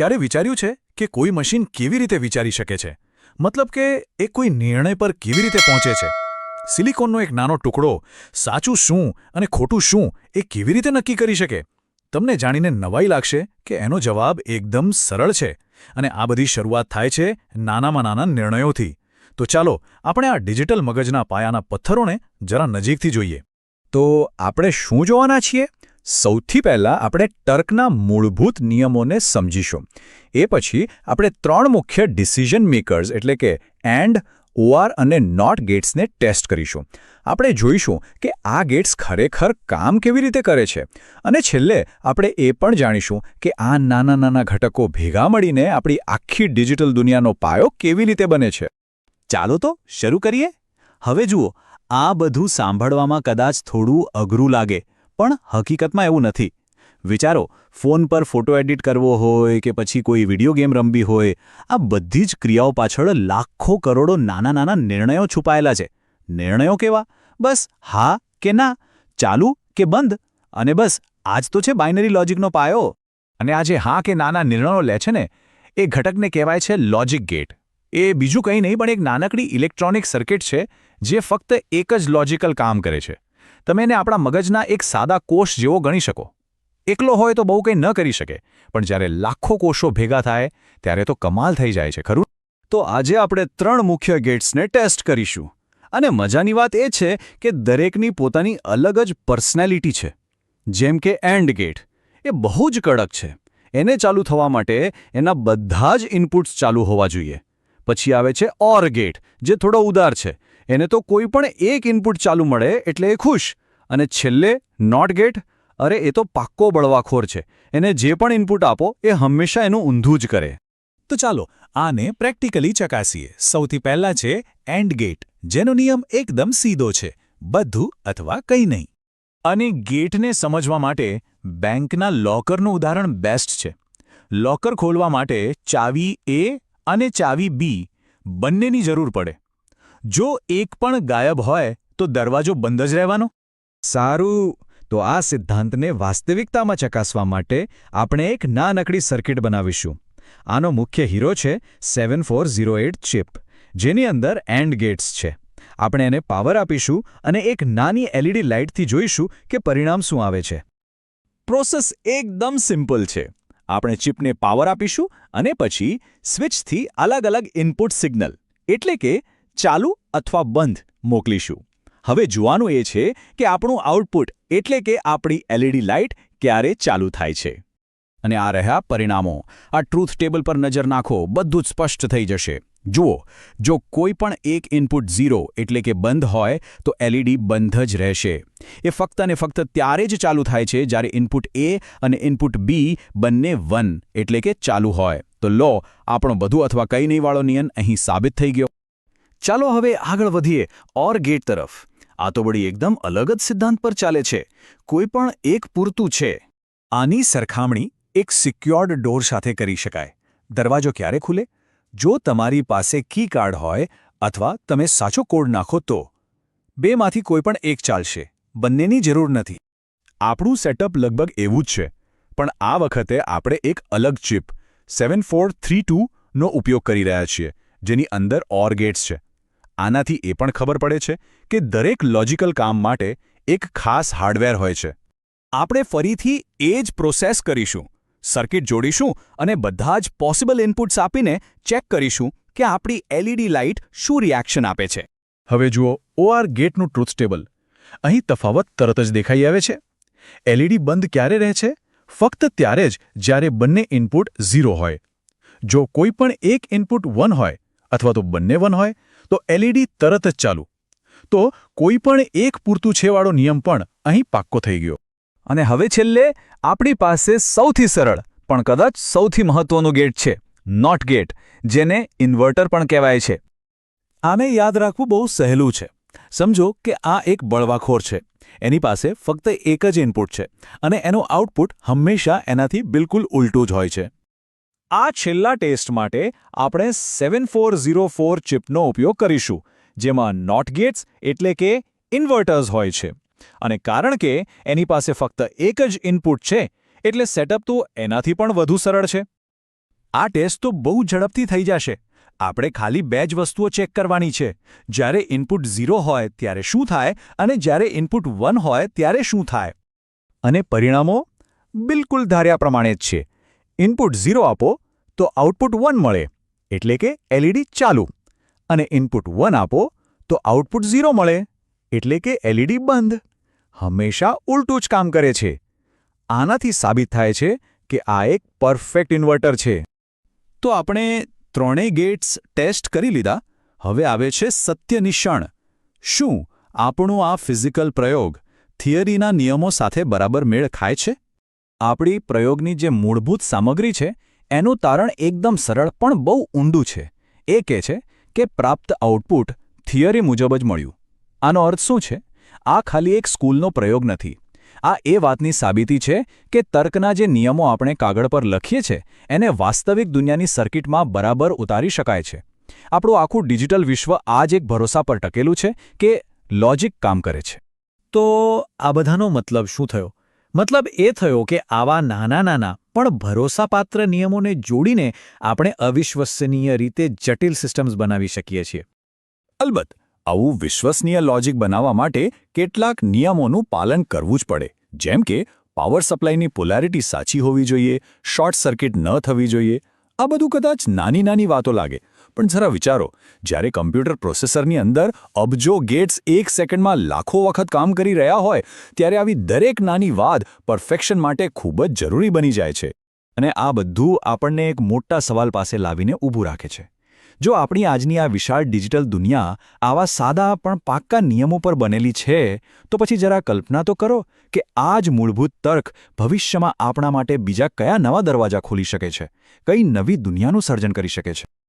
ક્યારે વિચાર્યું છે કે કોઈ મશીન કેવી રીતે વિચારી શકે છે? મતલબ કે એ કોઈ નિર્ણય પર કેવી રીતે પહોંચે છે? સિલિકોનનો એક નાનો ટુકડો સાચું શું અને ખોટું શું એ કેવી રીતે નક્કી કરી શકે? તમને જાણીને નવાઈ લાગશે કે એનો જવાબ એકદમ સરળ છે અને આ બધી શરૂઆત થાય છે નાનામાં નાના નિર્ણયોથી. તો ચાલો આપણે આ ડિજિટલ મગજના પાયાના પથ્થરોને જરા નજીકથી જોઈએ. તો આપણે શું જોવાના છીએ? સૌથી પહેલાં આપણે ટર્કના મૂળભૂત નિયમોને સમજીશું. એ પછી આપણે ત્રણ મુખ્ય ડિસિઝન મેકર્સ એટલે કે એન્ડ ઓઆર અને નોટ ગેટ્સને ટેસ્ટ કરીશું. આપણે જોઈશું કે આ ગેટ્સ ખરેખર કામ કેવી રીતે કરે છે. અને છેલ્લે આપણે એ પણ જાણીશું કે આ નાના નાના ઘટકો ભેગા મળીને આપણી આખી ડિજિટલ દુનિયાનો પાયો કેવી રીતે બને છે. ચાલો તો શરૂ કરીએ. હવે જુઓ, આ બધું સાંભળવામાં કદાચ થોડું અઘરું લાગે પણ હકીકતમાં એવું નથી. વિચારો, ફોન પર ફોટો એડિટ કરવો હોય કે પછી કોઈ વીડિયો ગેમ રમવી હોય, આ બધી જ ક્રિયાઓ પાછળ લાખો કરોડો નાના નાના નિર્ણયો છુપાયેલા છે. નિર્ણયો કેવા? બસ હા કે ના, ચાલુ કે બંધ, અને બસ આજ તો છે બાઇનરી લોજિકનો પાયો. અને આ જે હા કે નાના નિર્ણયો લે છે ને, એ ઘટકને કહેવાય છે લોજિક ગેટ. એ બીજું કંઈ નહીં, પણ એક નાનકડી ઇલેક્ટ્રોનિક સર્કિટ છે જે ફક્ત એક જ લોજિકલ કામ કરે છે. તમે એને આપણા મગજના એક સાદા કોષ જેવો ગણી શકો. એકલો હોય તો બહુ કંઈ ન કરી શકે, પણ જ્યારે લાખો કોષો ભેગા થાય, ત્યારે તો કમાલ થઈ જાય છે, ખરું? તો આજે આપણે ત્રણ મુખ્ય ગેટ્સને ટેસ્ટ કરીશું. અને મજાની વાત એ છે કે દરેકની પોતાની અલગ જ પર્સનાલિટી છે. જેમ કે એન્ડ ગેટ. એ બહુ જ કડક છે. એને ચાલુ થવા માટે એના બધા જ ઇનપુટ્સ ચાલુ હોવા જોઈએ. પછી આવે છે ઓર ગેટ, જે થોડો ઉદાર છે. એને તો કોઈ પણ એક ઇનપુટ ચાલુ મળે એટલે એ ખુશ. અને છેલ્લે નોટ ગેટ અરે, એ તો પાક્કો બળવાખોર છે. એને જે પણ ઇનપુટ આપો, એ હંમેશા એનું ઊંધું જ કરે. તો ચાલો, આને પ્રેક્ટિકલી ચકાસીએ. સૌથી પહેલાં છે એન્ડ ગેટ જેનો નિયમ એકદમ સીધો છે. બધું અથવા કંઈ નહીં. અને ગેટને સમજવા માટે બેંકના લોકરનું ઉદાહરણ બેસ્ટ છે. લોકર ખોલવા માટે ચાવી એ અને ચાવી બી બંનેની જરૂર પડે. જો એક પણ ગાયબ હોય, તો દરવાજો બંધ જ રહેવાનો? સારું. તો આ સિદ્ધાંતને વાસ્તવિકતામાં ચકાસવા માટે આપણે એક નાનકડી સર્કિટ બનાવીશું. આનો મુખ્ય હીરો છે seven four zero eight chip જેની અંદર એન્ડ ગેટ્સ છે. આપણે એને પાવર આપીશું અને એક નાની એલઈડી લાઇટથી જોઈશું કે પરિણામ શું આવે છે. પ્રોસેસ એકદમ સિમ્પલ છે. આપણે ચિપને પાવર આપીશું અને પછી સ્વિચથી અલગ અલગ ઇનપુટ સિગ્નલ એટલે કે ચાલુ અથવા બંધ મોકલીશું. હવે જોવાનું એ છે કે આપણું આઉટપુટ એટલે કે આપણી એલઈડી લાઇટ ક્યારે ચાલુ થાય છે. અને આ રહ્યા પરિણામો. આ ટ્રુથ ટેબલ પર નજર નાખો, બધું જ સ્પષ્ટ થઈ જશે. જુઓ, જો કોઈ પણ એક ઇનપુટ ઝીરો એટલે કે બંધ હોય, તો એલઈડી બંધ જ રહેશે. એ ફક્ત અને ફક્ત ત્યારે જ ચાલુ થાય છે જ્યારે ઇનપુટ એ અને ઇનપુટ બી બંને વન એટલે કે ચાલુ હોય. તો લો, આપણો બધું અથવા કંઈ નહીં વાળો નિયમ અહીં સાબિત થઈ ગયો. ચાલો હવે આગળ વધીએ ઓર ગેટ તરફ. આ તો બળી એકદમ અલગ જ સિદ્ધાંત પર ચાલે છે. કોઈ પણ એક પૂરતું છે, આની સરખામણી એક સિક્યોર્ડ ડોર સાથે કરી શકાય. દરવાજો ક્યારે ખુલે? જો તમારી પાસે કી કાર્ડ હોય અથવા તમે સાચો કોડ નાખો તો. બેમાંથી કોઈ પણ એક ચાલશે. બંનેની જરૂર નથી. આપણું સેટઅપ લગભગ એવું જ છે. પણ આ વખતે આપણે એક અલગ ચિપ સેવન ફોર થ્રી ટુનો ઉપયોગ કરી રહ્યા છીએ, જેની અંદર ઓર ગેટ્સ છે. આનાથી એ પણ ખબર પડે છે કે દરેક લોજિકલ કામ માટે એક ખાસ હાર્ડવેર હોય છે. આપણે ફરીથી એ જ પ્રોસેસ કરીશું સર્કિટ જોડીશું અને બધા જ પોસિબલ ઇનપુટ્સ આપીને ચેક કરીશું કે આપણી એલઈડી લાઇટ શું રિએક્શન આપે છે. હવે જુઓ ઓઆર ગેટનું ટ્રુથ ટેબલ અહીં તફાવત તરત જ દેખાઈ આવે છે. એલઈડી બંધ ક્યારે રહે છે? ફક્ત ત્યારે જ જ્યારે બંને ઇનપુટ ઝીરો હોય. જો કોઈ પણ એક ઇનપુટ વન હોય અથવા તો બંને વન હોય તો એલઈડી તરત જ ચાલુ. તો કોઈ પણ એક પૂરતું છેવાળો નિયમ પણ અહીં પાક્કો થઈ ગયો. અને હવે છેલ્લે આપણી પાસે સૌથી સરળ, પણ કદાચ સૌથી મહત્વનું ગેટ છે, નોટ ગેટ, જેને ઇન્વર્ટર પણ કહેવાય છે. આને યાદ રાખવું બહુ સહેલું છે. સમજો કે આ એક બળવાખોર છે. એની પાસે ફક્ત એક જ ઇનપુટ છે અને એનું આઉટપુટ હંમેશા એનાથી બિલકુલ ઉલટું જ હોય છે. આ છેલ્લા ટેસ્ટ માટે આપણે સેવન ફોર ઝીરો ફોર ચિપનો ઉપયોગ કરીશું, જેમાં નોટ ગેટ્સ એટલે કે ઇન્વર્ટર્સ હોય છે. અને કારણ કે એની પાસે ફક્ત એક જ ઇનપુટ છે, એટલે સેટઅપ તો એનાથી પણ વધુ સરળ છે. આ ટેસ્ટ તો બહુ ઝડપથી થઈ જશે. આપણે ખાલી બે જ વસ્તુઓ ચેક કરવાની છે. જ્યારે ઇનપુટ ઝીરો હોય ત્યારે શું થાય અને જ્યારે ઇનપુટ વન હોય ત્યારે શું થાય. અને પરિણામો બિલકુલ ધાર્યા પ્રમાણે જ છે. ઇનપુટ ઝીરો આપો, તો આઉટપુટ વન મળે, એટલે કે એલઈડી ચાલુ. અને ઇનપુટ વન આપો, તો આઉટપુટ ઝીરો મળે, એટલે કે એલઈડી બંધ. હંમેશા ઉલટું જ કામ કરે છે. આનાથી સાબિત થાય છે કે આ એક પરફેક્ટ ઇન્વર્ટર છે. તો આપણે ત્રણેય ગેટ્સ ટેસ્ટ કરી લીધા, હવે આવે છે સત્ય નિશાણ શું આપણો આ ફિઝિકલ પ્રયોગ થિયરીના નિયમો સાથે બરાબર મેળ ખાય છે? આપણી પ્રયોગની જે મૂળભૂત સામગ્રી છે, એનું તારણ એકદમ સરળ પણ બહુ ઊંડું છે. એ કહે છે કે પ્રાપ્ત આઉટપુટ થિયરી મુજબ જ મળ્યું. આનો અર્થ શું છે? આ ખાલી એક સ્કૂલનો પ્રયોગ નથી. આ એ વાતની સાબિતી છે કે તર્કના જે નિયમો આપણે કાગળ પર લખીએ છીએ એને વાસ્તવિક દુનિયાની સર્કિટમાં બરાબર ઉતારી શકાય છે. આપણું આખું ડિજિટલ વિશ્વ આ એક ભરોસા પર ટકેલું છે કે લોજિક કામ કરે છે. તો આ બધાનો મતલબ શું થયો? મતલબ એ થયો કે આવા નાના નાના, પણ ભરોસાપાત્ર નિયમોને જોડીને આપણે અવિશ્વસનીય રીતે જટિલ સિસ્ટમ્સ બનાવી શકીએ છીએ. અલબત્ત, આવું વિશ્વસનીય લોજિક બનાવવા માટે કેટલાક નિયમોનું પાલન કરવું જ પડે. જેમ કે, પાવર સપ્લાયની પોલેરિટી સાચી હોવી જોઈએ, શોર્ટ સર્કિટ ન થવી જોઈએ. આ બધું કદાચ નાની નાની વાતો લાગે પણ જરા વિચારો, જ્યારે કમ્પ્યુટર પ્રોસેસરની અંદર અબજો ગેટ્સ એક સેકન્ડમાં લાખો વખત કામ કરી રહ્યા હોય, ત્યારે આવી દરેક નાની વાત પરફેક્શન માટે ખૂબ જ જરૂરી બની જાય છે. અને આ બધું આપણને એક મોટા સવાલ પાસે લાવીને ઊભું રાખે છે. જો આપણી આજની આ વિશાળ ડિજિટલ દુનિયા આવા સાદા પણ પાક્કા નિયમો પર બનેલી છે, તો પછી જરા કલ્પના તો કરો કે આ જ મૂળભૂત તર્ક ભવિષ્યમાં આપણા માટે બીજા કયા નવા દરવાજા ખોલી શકે છે? કઈ નવી દુનિયાનું સર્જન કરી શકે છે?